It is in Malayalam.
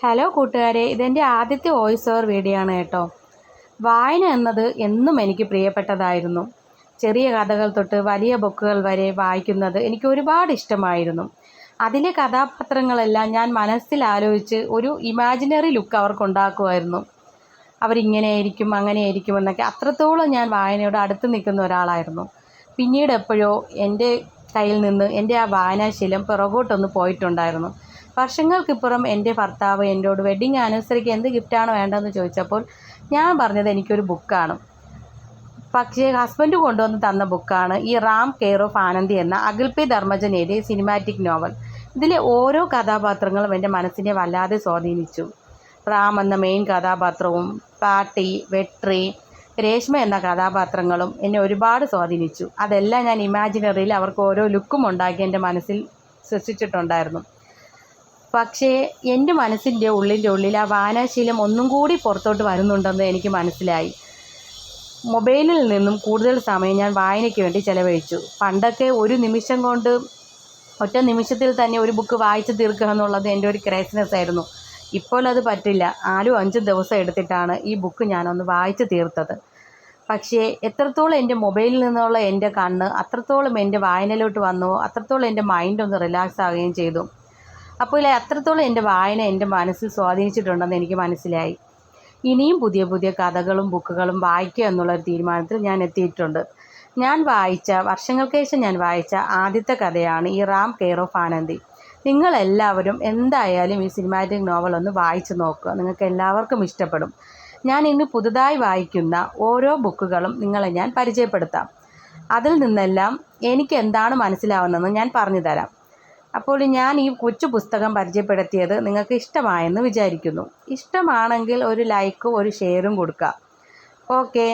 ഹലോ കൂട്ടുകാരെ ഇതെന്റെ ആദ്യത്തെ വോയിസ് ഓവർ വീഡിയോ ആണ് കേട്ടോ. വായന എന്നത് എന്നും എനിക്ക് പ്രിയപ്പെട്ടതായിരുന്നു. ചെറിയ കഥകൾ തൊട്ട് വലിയ ബുക്കുകൾ വരെ വായിക്കുന്നത് എനിക്ക് ഒരുപാട് ഇഷ്ടമായിരുന്നു. അതിലെ കഥാപാത്രങ്ങളെല്ലാം ഞാൻ മനസ്സിൽ ആലോചിച്ച് ഒരു ഇമാജിനറി ലുക്ക് അവർക്കുണ്ടാക്കുമായിരുന്നു അവരിങ്ങനെയായിരിക്കും അങ്ങനെയായിരിക്കും എന്നൊക്കെ അത്രത്തോളം ഞാൻ വായനയോട് അടുത്ത് നിൽക്കുന്ന ഒരാളായിരുന്നു. പിന്നീട് എപ്പോഴോ എന്റെ കയ്യിൽ നിന്ന് എന്റെ ആ വായനാശീലം പിറകോട്ടൊന്ന് പോയിട്ടുണ്ടായിരുന്നു. വർഷങ്ങൾക്കിപ്പുറം എന്റെ ഭർത്താവ് എന്നോട് വെഡ്ഡിങ് ആനിവേഴ്സറിക്ക് എന്ത് ഗിഫ്റ്റാണ് വേണ്ടതെന്ന് ചോദിച്ചപ്പോൾ ഞാൻ പറഞ്ഞത് എനിക്കൊരു ബുക്കാണ് പക്ഷേ ഹസ്ബൻഡ് കൊണ്ടുവന്ന് തന്ന ബുക്കാണ് ഈ റാം കെയർ ഓഫ് ആനന്ദി എന്ന അഖിൽ പി ധർമ്മജൻ എഴുതിയ സിനിമാറ്റിക് നോവൽ ഇതിലെ ഓരോ കഥാപാത്രങ്ങളും എന്റെ മനസ്സിനെ വല്ലാതെ സ്വാധീനിച്ചു. റാം എന്ന മെയിൻ കഥാപാത്രവും പാട്ടി വെട്രി രേഷ്മ എന്ന കഥാപാത്രങ്ങളും എന്നെ ഒരുപാട് സ്വാധീനിച്ചു. അതെല്ലാം ഞാൻ ഇമാജിനറിയിൽ അവർക്ക് ഓരോ ലുക്കും ഉണ്ടാക്കി എന്റെ മനസ്സിൽ സൃഷ്ടിച്ചിട്ടുണ്ടായിരുന്നു. പക്ഷേ എന്റെ മനസ്സിന്റെ ഉള്ളിന്റെ ഉള്ളിൽ ആ വായനാശീലം ഒന്നും കൂടി പുറത്തോട്ട് വരുന്നുണ്ടെന്ന് എനിക്ക് മനസ്സിലായി. മൊബൈലിൽ നിന്നും കൂടുതൽ സമയം ഞാൻ വായനയ്ക്ക് വേണ്ടി ചിലവഴിച്ചു. പണ്ടൊക്കെ ഒരു നിമിഷം കൊണ്ട് ഒറ്റ നിമിഷത്തിൽ തന്നെ ഒരു ബുക്ക് വായിച്ച് തീർക്കുക എന്നുള്ളത് എന്റെ ഒരു ക്രേസിനെസ് ആയിരുന്നു. ഇപ്പോൾ അത് പറ്റില്ല. നാലും അഞ്ച് ദിവസം എടുത്തിട്ടാണ് ഈ ബുക്ക് ഞാനൊന്ന് വായിച്ച് തീർത്തത്. പക്ഷേ എത്രത്തോളം എന്റെ മൊബൈലിൽ നിന്നുള്ള എന്റെ കണ്ണ് അത്രത്തോളം എന്റെ വായനയിലോട്ട് വന്നു അത്രത്തോളം എന്റെ മൈൻഡ് ഒന്ന് റിലാക്സ് ആവുകയും ചെയ്തു. അപ്പോൾ ഇല്ല അത്രത്തോളം എന്റെ വായന എന്റെ മനസ്സിൽ സ്വാധീനിച്ചിട്ടുണ്ടെന്ന് എനിക്ക് മനസ്സിലായി. ഇനിയും പുതിയ പുതിയ കഥകളും ബുക്കുകളും വായിക്കുക എന്നുള്ളൊരു തീരുമാനത്തിൽ ഞാൻ എത്തിയിട്ടുണ്ട്. ഞാൻ വായിച്ച വർഷങ്ങൾക്ക് ശേഷം ഞാൻ വായിച്ച ആദ്യത്തെ കഥയാണ് ഈ റാം കെയർ ഓഫ് ആനന്ദി. നിങ്ങളെല്ലാവരും എന്തായാലും ഈ സിനിമാറ്റിക് നോവൽ ഒന്ന് വായിച്ചു നോക്കുക. നിങ്ങൾക്ക് എല്ലാവർക്കും ഇഷ്ടപ്പെടും. ഞാൻ ഇന്ന് പുതുതായി വായിക്കുന്ന ഓരോ ബുക്കുകളും നിങ്ങളെ ഞാൻ പരിചയപ്പെടുത്താം. അതിൽ നിന്നെല്ലാം എനിക്ക് എന്താണ് മനസ്സിലാവുന്നതെന്ന് ഞാൻ പറഞ്ഞു തരാം. അപ്പോൾ ഞാൻ ഈ കൊച്ചു പുസ്തകം പരിചയപ്പെടുത്തിയത് നിങ്ങൾക്ക് ഇഷ്ടമായെന്ന് വിചാരിക്കുന്നു. ഇഷ്ടമാണെങ്കിൽ ഒരു ലൈക്കും ഒരു ഷെയറും കൊടുക്കുക. ഓക്കെ